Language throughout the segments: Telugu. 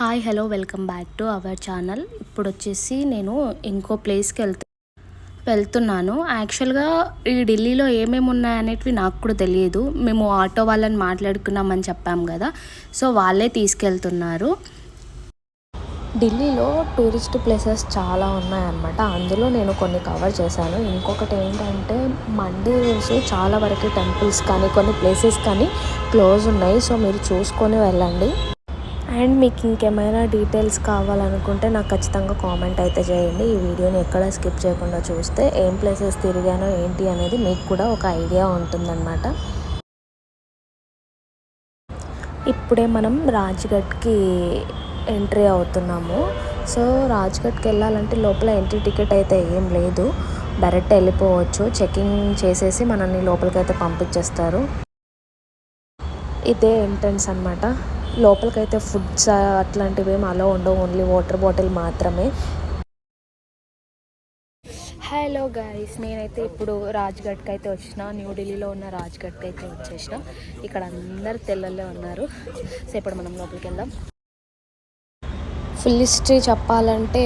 Hi hello welcome back to our channel. ఇప్పుడు వచ్చేసి నేను ఇంకో ప్లేస్కి వెళ్తు వెళ్తున్నాను. యాక్చువల్గా ఈ ఢిల్లీలో ఏమేమి ఉన్నాయనేటివి నాకు కూడా తెలియదు. మేము ఆటో వాళ్ళని మాట్లాడుకున్నామని చెప్పాం కదా. సో వాళ్ళే తీసుకెళ్తున్నారు. ఢిల్లీలో టూరిస్ట్ ప్లేసెస్ చాలా ఉన్నాయన్నమాట. అందులో నేను కొన్ని కవర్ చేశాను. ఇంకొకటి ఏంటంటే మండే రోజు చాలా వరకు టెంపుల్స్ కానీ కొన్ని ప్లేసెస్ కానీ క్లోజ్ ఉన్నాయి. సో మీరు చూసుకొని వెళ్ళండి. అండ్ మీకు ఇంకేమైనా డీటెయిల్స్ కావాలనుకుంటే నాకు ఖచ్చితంగా కామెంట్ అయితే చేయండి. ఈ వీడియోని ఎక్కడ స్కిప్ చేయకుండా చూస్తే ఏం ప్లేసెస్ తిరిగానో ఏంటి అనేది మీకు కూడా ఒక ఐడియా ఉంటుందన్నమాట. ఇప్పుడే మనం రాజ్ఘట్కి ఎంట్రీ అవుతున్నాము. సో రాజ్ఘట్కి వెళ్ళాలంటే లోపల ఎంట్రీ టికెట్ అయితే ఏం లేదు. డైరెక్ట్ వెళ్ళిపోవచ్చు. చెకింగ్ చేసేసి మనల్ని లోపలికి అయితే పంపించేస్తారు. ఇదే ఎంట్రన్స్ అనమాట లోపలికైతే ఫుడ్స్ అట్లాంటివి ఏమి అలో ఉండవు ఓన్లీ వాటర్ బాటిల్ మాత్రమే. హలో గైస్ నేనైతే ఇప్పుడు రాజ్ఘట్కి అయితే వచ్చిన న్యూఢిల్లీలో ఉన్న రాజ్ఘట్కి అయితే వచ్చేసిన. ఇక్కడ అందరు తెల్లలే ఉన్నారు. సో ఇప్పుడు మనం లోపలికి వెళ్దాం. ఫుల్ హిస్టరీ చెప్పాలంటే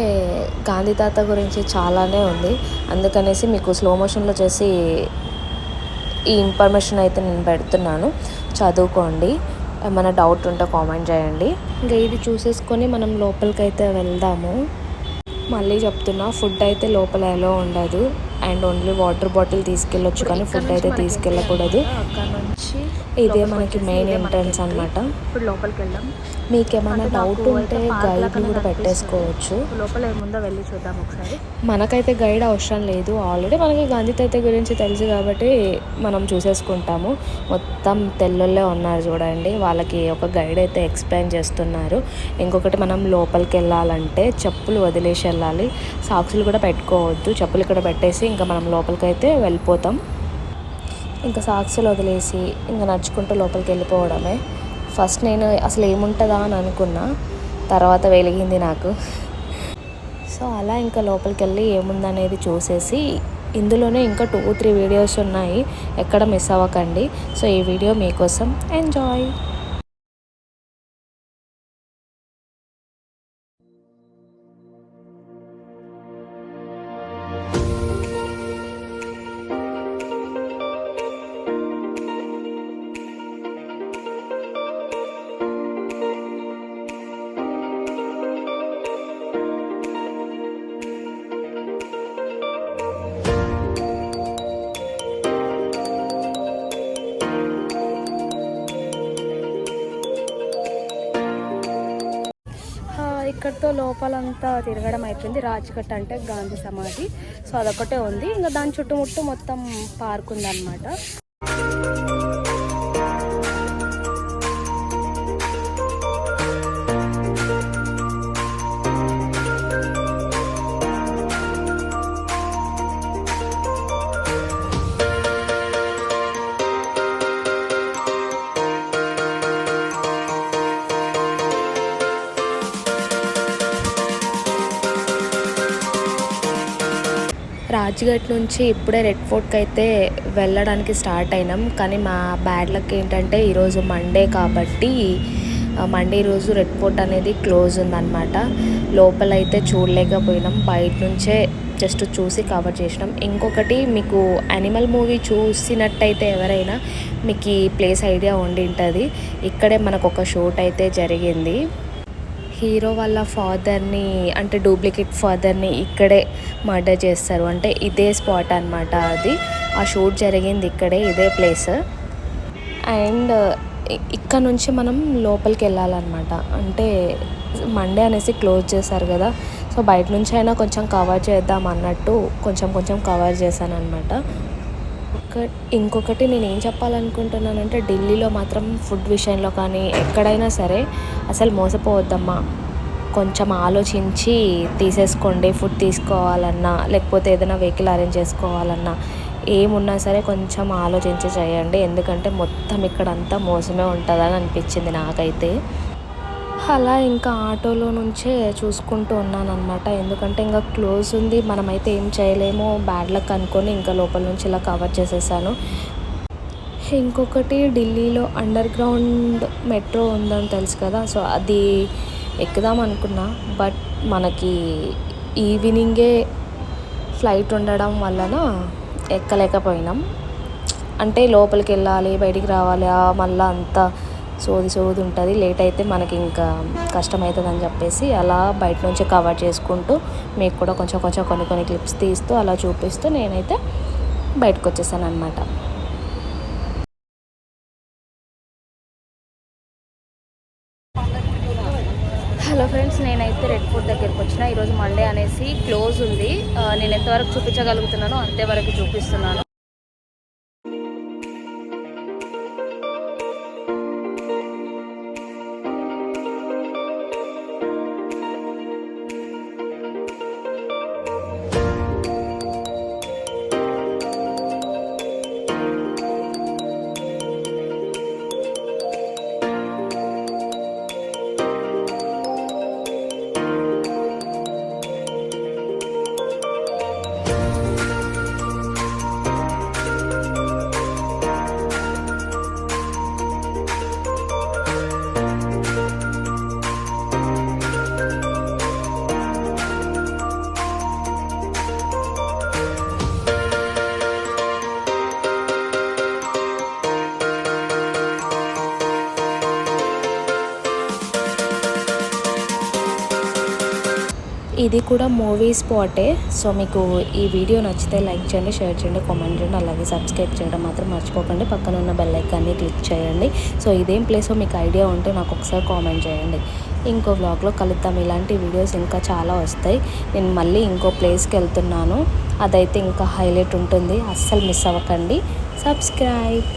గాంధీ తాత గురించి చాలానే ఉంది. అందుకనేసి మీకు స్లో మోషన్లో చేసి ఈ ఇన్ఫర్మేషన్ అయితే నేను పెడుతున్నాను. చదువుకోండి. ఏమైనా డౌట్ ఉంటే కామెంట్ చేయండి. ఇంకా ఇది చూసేసుకొని మనం లోపలికి అయితే వెళ్దాము. మళ్ళీ చెప్తున్నా ఫుడ్ అయితే లోపల ఎలా ఉండదు. అండ్ ఓన్లీ వాటర్ బాటిల్ తీసుకెళ్ళొచ్చు కానీ ఫుడ్ అయితే తీసుకెళ్ళకూడదు. ఇదే మనకి మెయిన్ ఎంట్రన్స్ అనమాట ఇప్పుడు లోపలికి వెళ్దాం మీకు ఏమైనా డౌట్ ఉంటే గైడ్ని కూడా పెట్టేసుకోవచ్చు. లోపల ఏముందో వెళ్ళి చూద్దాం ఒకసారి. మనకైతే గైడ్ అవసరం లేదు. ఆల్రెడీ మనకి గాంధీ తాత గురించి తెలుసు కాబట్టి మనం చూసేసుకుంటాము. మొత్తం తెల్లల్లో ఉన్నారు చూడండి. వాళ్ళకి ఒక గైడ్ అయితే ఎక్స్ప్లెయిన్ చేస్తున్నారు. ఇంకొకటి మనం లోపలికి వెళ్ళాలంటే చెప్పులు వదిలేసి వెళ్ళాలి. సాక్సులు కూడా పెట్టుకోవద్దు. చెప్పులు ఇక్కడ పెట్టేసి ఇంకా మనం లోపలికి అయితే వెళ్ళిపోతాం. ఇంకా సాక్సులు వదిలేసి ఇంకా నడుచుకుంటూ లోపలికి వెళ్ళిపోవడమే. ఫస్ట్ నేను అసలు ఏముంటుందా అని అనుకున్నా. తర్వాత వెలిగింది నాకు. సో అలా ఇంకా లోపలికి వెళ్ళి ఏముందనేది చూసేసి ఇందులోనే ఇంకా టూ త్రీ వీడియోస్ ఉన్నాయి. ఎక్కడ మిస్ అవ్వకండి. సో ఈ వీడియో మీకోసం ఎంజాయ్ లోపలంతా తిరగడం అయిపోయింది. రాజ్ఘట్ అంటే గాంధీ సమాధి. సో అదొకటే ఉంది. ఇంకా దాని చుట్టుముట్టు మొత్తం పార్క్ ఉందన్నమాట. రాజ్ఘట్ నుంచి ఇప్పుడే రెడ్ ఫోర్ట్కి అయితే వెళ్ళడానికి స్టార్ట్ అయినాం. కానీ మా బ్యాడ్ లక్ ఏంటంటే ఈరోజు మండే కాబట్టి మండే రోజు రెడ్ ఫోర్ట్ అనేది క్లోజ్ ఉందన్నమాట. లోపల అయితే చూడలేకపోయినాం. బయట నుంచే జస్ట్ చూసి కవర్ చేసినాం. ఇంకొకటి మీకు యానిమల్ మూవీ చూసినట్టయితే ఎవరైనా మీకు ఈ ప్లేస్ ఐడియా ఉండి ఉంటుంది. ఇక్కడే మనకు ఒక షూట్ అయితే జరిగింది. హీరో వాళ్ళ ఫాదర్ని అంటే డూప్లికేట్ ఫాదర్ని ఇక్కడే మర్డర్ చేస్తారు. అంటే ఇదే స్పాట్ అనమాట అది. ఆ షూట్ జరిగింది ఇక్కడే ఇదే ప్లేస్. అండ్ ఇక్కడ నుంచి మనం లోపలికి వెళ్ళాలన్నమాట. అంటే మండే అనేసి క్లోజ్ చేశారు కదా. సో బయట నుంచి అయినా కొంచెం కవర్ చేద్దాం అన్నట్టు కొంచెం కొంచెం కవర్ చేశాను అనమాట ఇంకొక ఇంకొకటి నేను ఏం చెప్పాలనుకుంటున్నానంటే ఢిల్లీలో మాత్రం ఫుడ్ విషయంలో కానీ ఎక్కడైనా సరే అసలు మోసపోవద్దమ్మా. కొంచెం ఆలోచించి తీసేసుకోండి ఫుడ్ తీసుకోవాలన్నా లేకపోతే ఏదైనా వెహికల్ అరేంజ్ చేసుకోవాలన్నా ఏమున్నా సరే కొంచెం ఆలోచించి చేయండి. ఎందుకంటే మొత్తం ఇక్కడంతా మోసమే ఉంటుందని అనిపించింది నాకైతే. అలా ఇంకా ఆటోలో నుంచే చూసుకుంటూ ఉన్నాను ఎందుకంటే ఇంకా క్లోజ్ ఉంది. మనమైతే ఏం చేయలేము. బ్యాడ్ లక్ అనుకొని ఇంకా లోపల నుంచి ఇలా కవర్ చేసేసాను. ఇంకొకటి ఢిల్లీలో అండర్ గ్రౌండ్ మెట్రో ఉందని తెలుసు కదా. సో అది ఎక్కుదాం అనుకున్నా. బట్ మనకి ఈవినింగే ఫ్లైట్ ఉండడం వలన ఎక్కలేకపోయినాం. అంటే లోపలికి వెళ్ళాలి బయటికి రావాలి. మళ్ళీ అంతా సోది సోది ఉంటుంది లేట్ అయితే మనకి ఇంకా కష్టమవుతుంది అని చెప్పేసి అలా బయట నుంచి కవర్ చేసుకుంటూ మీకు కూడా కొంచెం కొంచెం కొన్ని కొన్ని క్లిప్స్ తీస్తూ అలా చూపిస్తూ నేనైతే బయటకు వచ్చేసాను అనమాట హలో ఫ్రెండ్స్ నేనైతే రెడ్ ఫోర్ట్ దగ్గరికి వచ్చిన. ఈరోజు మండే అనేసి క్లోజ్ ఉంది. నేను ఎంతవరకు చూపించగలుగుతున్నానో అంతేవరకు చూపిస్తున్నాను. ఇది కూడా మూవీ స్పాటే. సో మీకు ఈ వీడియో నచ్చితే లైక్ చేయండి షేర్ చేయండి కామెంట్ చేయండి అలాగే సబ్స్క్రైబ్ చేయడం మాత్రం మర్చిపోకండి. పక్కన ఉన్న బెల్ ఐకాన్ని క్లిక్ చేయండి. సో ఇదేం ప్లేసో మీకు ఐడియా ఉంటే నాకు ఒకసారి కామెంట్ చేయండి. ఇంకో వ్లాగ్లో కలుద్దాం. ఇలాంటి వీడియోస్ ఇంకా చాలా వస్తాయి. నేను మళ్ళీ ఇంకో ప్లేస్కి వెళ్తున్నాను. అదైతే ఇంకా హైలైట్ ఉంటుంది. అస్సలు మిస్ అవ్వకండి. సబ్స్క్రైబ్.